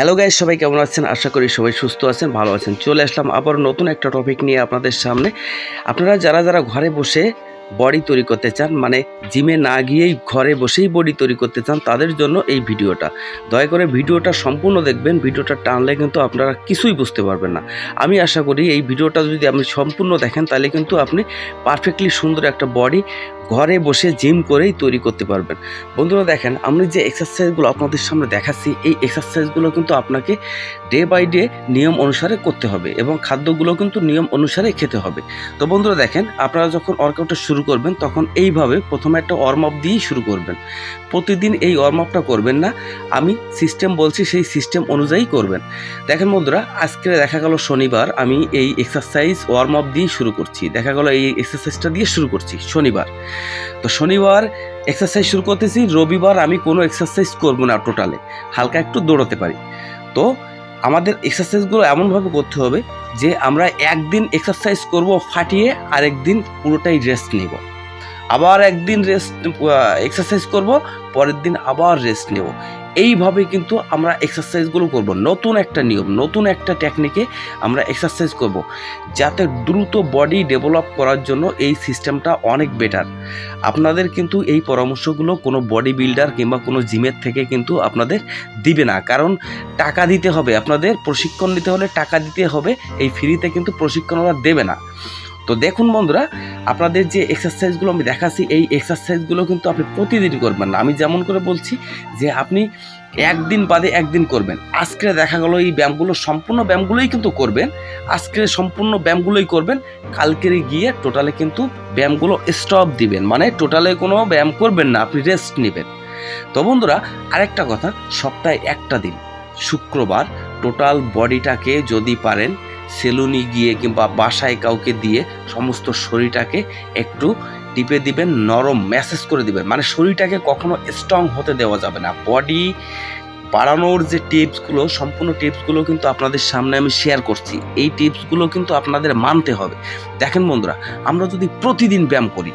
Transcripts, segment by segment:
Hello guys সবাই কেমন আছেন? আশা করি সবাই সুস্থ আছেন, ভালো আছেন। চলে আসলাম আবার নতুন একটা টপিক নিয়ে আপনাদের সামনে। আপনারা যারা যারা ঘরে বসে বডি তৈরি করতে চান মানে জিমে না গিয়েই ঘরে বসেই বডি তৈরি করতে চান, তাদের জন্য এই ভিডিওটা। দয়া করে ভিডিওটা সম্পূর্ণ দেখবেন, ভিডিওটা টানলে কিন্তু আপনারা কিছুই বুঝতে পারবেন না। আমি আশা করি এই ভিডিওটা যদি আপনি সম্পূর্ণ দেখেন, তাহলে কিন্তু আপনি পারফেক্টলি সুন্দর একটা বডি ঘরে বসে জিম করেই তৈরি করতে পারবেন। বন্ধুরা দেখেন, আমি যে এক্সারসাইজগুলো আপনাদের সামনে দেখাচ্ছি, এই এক্সারসাইজগুলো কিন্তু আপনাকে ডে বাই ডে নিয়ম অনুসারে করতে হবে এবং খাদ্যগুলো কিন্তু নিয়ম অনুসারে খেতে হবে। তো বন্ধুরা দেখেন, আপনারা যখন ওয়ার্কআউটটা শুরু করবেন, তখন এইভাবে প্রথমে একটা ওয়ার্ম আপ দিয়েই শুরু করবেন। প্রতিদিন এই ওয়ার্ম আপটা করবেন না, আমি সিস্টেম বলছি সেই সিস্টেম অনুযায়ী করবেন। দেখেন বন্ধুরা, আজকে দেখা গেল শনিবার, আমি এই এক্সারসাইজ ওয়ার্ম আপ দিয়ে শুরু করছি। দেখা গেল এই এক্সারসাইজটা দিয়ে শুরু করছি শনিবার। তো শনিবার এক্সারসাইজ শুরু করতেছি, রবিবার আমি কোনো এক্সারসাইজ করব না টোটালে হালকা একটু দৌড়াতে পারি। তো আমাদের এক্সারসাইজগুলো এমনভাবে করতে হবে যে আমরা একদিন এক্সারসাইজ করব, ফাটিয়ে আরেকদিন পুরোটাই রেস্ট নেব। আবার একদিন রেস্ট এক্সারসাইজ করব, পরের দিন আবার রেস্ট নেব। এইভাবে কিন্তু আমরা এক্সারসাইজগুলো করব। নতুন একটা নিয়ম, নতুন একটা টেকনিকে আমরা এক্সারসাইজ করব। যাতে দ্রুত বডি ডেভেলপ করার জন্য এই সিস্টেমটা অনেক বেটার আপনাদের কিন্তু এই পরামর্শগুলো কোনো বডি বিল্ডার কিংবা কোনো জিমের থেকে কিন্তু আপনাদের দিবে না। কারণ টাকা দিতে হবে। আপনাদের প্রশিক্ষণ নিতে হলে টাকা দিতে হবে। এই ফ্রিতে কিন্তু প্রশিক্ষণ ওরা দেবে না। তো দেখুন বন্ধুরা, আপনাদের যে এক্সারসাইজগুলো আমি দেখাচ্ছি, এই এক্সারসাইজগুলো কিন্তু আপনি প্রতিদিন করবেন না। আমি যেমন করে বলছি যে আপনি একদিন বাদে একদিন করবেন। আজকে দেখা গেলো এই ব্যায়ামগুলো, সম্পূর্ণ ব্যায়ামগুলোই কিন্তু করবেন। আজকে সম্পূর্ণ ব্যায়ামগুলোই করবেন। কালকেরে গিয়ে টোটালে কিন্তু ব্যায়ামগুলো স্টপ দিবেন। মানে টোটালে কোনো ব্যায়াম করবেন না, আপনি রেস্ট নেবেন। তো বন্ধুরা, আরেকটা কথা, সপ্তাহে একটা দিন, শুক্রবার টোটাল বডিটাকে যদি পারেন সেলুনি গিয়ে কিংবা বাসায় কাউকে দিয়ে সমস্ত শরীরটাকে একটু টিপে দিবেন, নরম ম্যাসেজ করে দিবেন। মানে শরীরটাকে কখনো স্ট্রং হতে দেওয়া যাবে না। বডি বাড়ানোর যে টিপসগুলো, সম্পূর্ণ টিপসগুলো কিন্তু আপনাদের সামনে আমি শেয়ার করছি। এই টিপসগুলো কিন্তু আপনাদের মানতে হবে। দেখেন বন্ধুরা, আমরা যদি প্রতিদিন ব্যায়াম করি,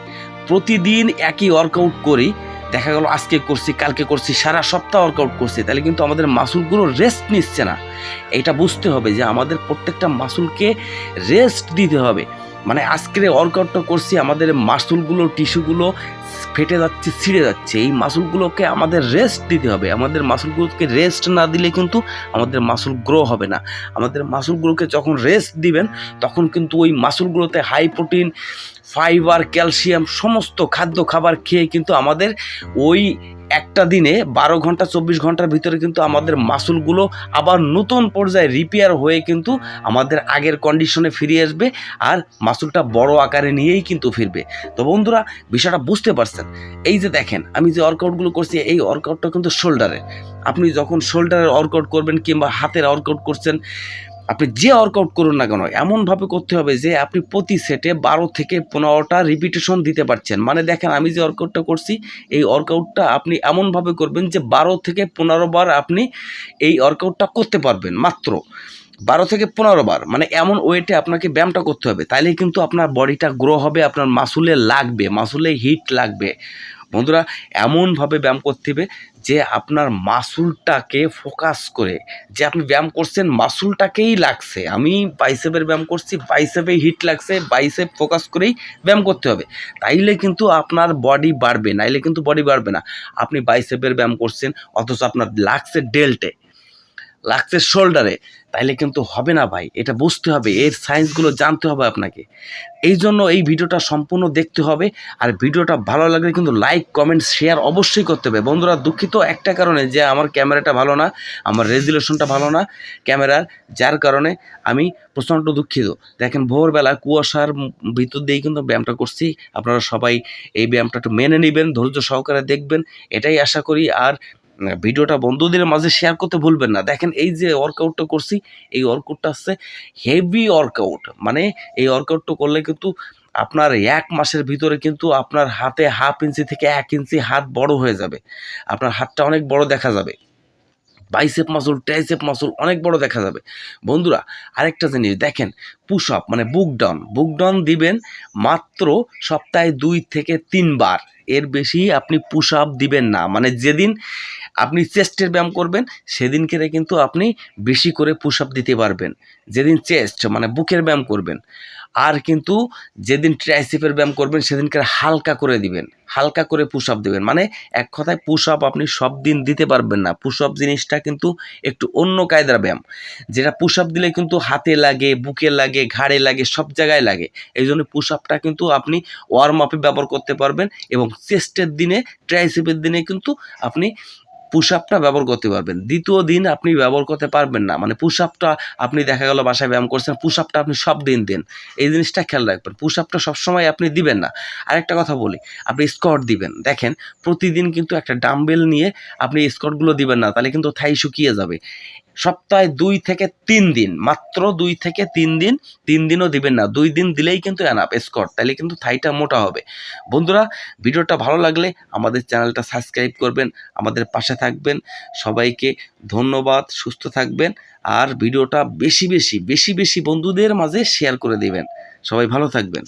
প্রতিদিন একই ওয়ার্কআউট করি দেখা গেল আজকে করছি, কালকে করছি, সারা সপ্তাহ ওয়ার্কআউট করছি, তাহলে কিন্তু আমাদের মাসুলগুলো রেস্ট নিচ্ছে না। এটা বুঝতে হবে যে আমাদের প্রত্যেকটা মাসুলকে রেস্ট দিতে হবে। মানে আজকের ওয়ার্কআউটটা করছি আমাদের মাসুলগুলো, টিস্যুগুলো ফেটে যাচ্ছে, ছিঁড়ে যাচ্ছে। এই মাসুলগুলোকে আমাদের রেস্ট দিতে হবে। আমাদের মাসুলগুলোকে রেস্ট না দিলে কিন্তু আমাদের মাসুল গ্রো হবে না। আমাদের মাসুলগুলোকে যখন রেস্ট দিবেন, তখন কিন্তু ওই মাসুলগুলোতে হাই প্রোটিন ফাইবার ক্যালসিয়াম সমস্ত খাদ্য খাবার খেয়ে কিন্তু আমাদের ওই একটা দিনে বারো ঘণ্টা, চব্বিশ ঘণ্টার ভিতরে কিন্তু আমাদের মাসুলগুলো আবার নতুন পর্যায়ে রিপেয়ার হয়ে কিন্তু আমাদের আগের কন্ডিশনে ফিরে আসবে আর মাসুলটা বড় আকারে নিয়েই কিন্তু ফিরবে। তো বন্ধুরা, বিষয়টা বুঝতে পারছেন? এই যে দেখেন, আমি যে ওয়ার্কআউটগুলো করছি, এই ওয়ার্কআউটটা কিন্তু শোল্ডারে আপনি যখন শোল্ডারের ওয়ার্কআউট করবেন কিংবা হাতের ওয়ার্কআউট করছেন আপনি যে ওয়ার্কআউট করুন না কেন, এমনভাবে করতে হবে যে আপনি প্রতি সেটে বারো থেকে পনেরোটা রিপিটেশন দিতে পারছেন। মানে দেখেন, আমি যে ওয়ার্কআউটটা করছি, এই ওয়ার্কআউটটা আপনি এমনভাবে করবেন যে বারো থেকে পনেরো বার আপনি এই ওয়ার্কআউটটা করতে পারবেন, মাত্র। বারো থেকে পনেরো বার মানে এমন ওয়েটে আপনাকে ব্যায়ামটা করতে হবে। তাইলে কিন্তু আপনার বডিটা গ্রো হবে, আপনার মাসুলে লাগবে মাসুলে হিট লাগবে। বন্ধুরা, এমনভাবে ব্যায়াম করতে হবে যে আপনার মাসুলটাকে ফোকাস করে। যে আপনি ব্যায়াম করছেন, মাসুলটাকেই লাগছে। আমি বাইসেপের ব্যায়াম করছি বাইসেপে হিট লাগছে বাইসেপ ফোকাস করেই ব্যায়াম করতে হবে। তাইলে কিন্তু আপনার বডি বাড়বে, নাইলে কিন্তু বডি বাড়বে না। আপনি বাইসেপের ব্যায়াম করছেন, অথচ আপনার লাগছে ডেল্টে লাগছে শোল্ডারে তাইলে কিন্তু হবে না ভাই, এটা বুঝতে হবে, এর সায়েন্সগুলো জানতে হবে আপনাকে। এই জন্য এই ভিডিওটা সম্পূর্ণ দেখতে হবে, আর ভিডিওটা ভালো লাগলে কিন্তু লাইক কমেন্ট শেয়ার অবশ্যই করতে হবে। বন্ধুরা, দুঃখিত একটা কারণে যে আমার ক্যামেরাটা ভালো না, আমার রেজুলেশনটা ভালো না ক্যামেরার, যার কারণে আমি প্রচণ্ড দুঃখিত। দেখেন, ভোরবেলা কুয়াশার ভিতর দিয়েই কিন্তু ব্যায়ামটা করছি। আপনারা সবাই এই ব্যায়ামটা একটু মেনে নেবেন, ধৈর্য সহকারে দেখবেন, এটাই আশা করি। আর ভিডিওটা বন্ধুদের মাঝে শেয়ার করতে ভুলবেন না। দেখেন এই যে ওয়ার্কআউটটা করছি, এই ওয়ার্কআউটটা হচ্ছে হেভি ওয়ার্কআউট মানে এই ওয়ার্কআউটটা করলে কিন্তু আপনার এক মাসের ভিতরে কিন্তু আপনার হাতে হাফ ইঞ্চি থেকে এক ইঞ্চি হাত বড় হয়ে যাবে। আপনার হাতটা অনেক বড় দেখা যাবে। বাইসেপ মাসুল ট্রাইসেপ মাসুল অনেক বড় দেখা যাবে। বন্ধুরা, আরেকটা জিনিস, দেখেন পুশ আপ মানে বুক ডাউন বুক দিবেন মাত্র সপ্তাহে দুই থেকে তিনবার। এর বেশি আপনি পুশ আপ দিবেন না। মানে যেদিন আপনি চেস্টের ব্যায়াম করবেন সেদিনকে কিন্তু আপনি বেশি করে পুশ আপ দিতে পারবেন। যেদিন চেস্ট মানে বুকের ব্যায়াম করবেন। আর কিন্তু যেদিন ট্রাইসিপের ব্যায়াম করবেন, সেদিনকে হালকা করে দিবেন। হালকা করে পুশ আপ দেবেন। মানে এক কথায় পুশ আপ আপনি সব দিন দিতে পারবেন না। পুশ আপ জিনিসটা কিন্তু একটু অন্য কায়দার ব্যায়াম। যেটা পুশ আপ দিলে কিন্তু হাতে লাগে, বুকে লাগে, ঘাড়ে লাগে, সব জায়গায় লাগে। এই জন্য পুশ আপটা কিন্তু আপনি ওয়ার্ম আপে ব্যবহার করতে পারবেন এবং চেস্টের দিনে ট্রাইসিপের দিনে কিন্তু আপনি পুশ আপটা ব্যবহার করতে পারবেন। দ্বিতীয় দিন আপনি ব্যবহার করতে পারবেন না। মানে পুশ আপটা আপনি দেখা গেল বাসায় ব্যায়াম করছেন পুশ আপটা আপনি সব দিন দেন। এই জিনিসটা খেয়াল রাখবেন। পুশ আপটা সবসময় আপনি দিবেন না। আরেকটা কথা বলি, আপনি স্কট দিবেন। দেখেন, প্রতিদিন কিন্তু একটা ডাম্বেল নিয়ে আপনি স্কটগুলো দিবেন না, তাহলে কিন্তু থাই শুকিয়ে যাবে। সপ্তাহে দুই থেকে তিন দিন, মাত্র দুই থেকে তিন দিন, তিন দিনও দিবেন না, দুই দিন দিলেই কিন্তু অ্যানাপ স্কট তাহলে কিন্তু থাইটা মোটা হবে। বন্ধুরা, ভিডিওটা ভালো লাগলে আমাদের চ্যানেলটা সাবস্ক্রাইব করবেন, আমাদের পাশে থাকবেন, সবাইকে ধন্যবাদ, সুস্থ থাকবেন, আর ভিডিওটা বেশি বেশি বেশি বেশি বন্ধুদের মাঝে শেয়ার করে দেবেন। সবাই ভালো থাকবেন।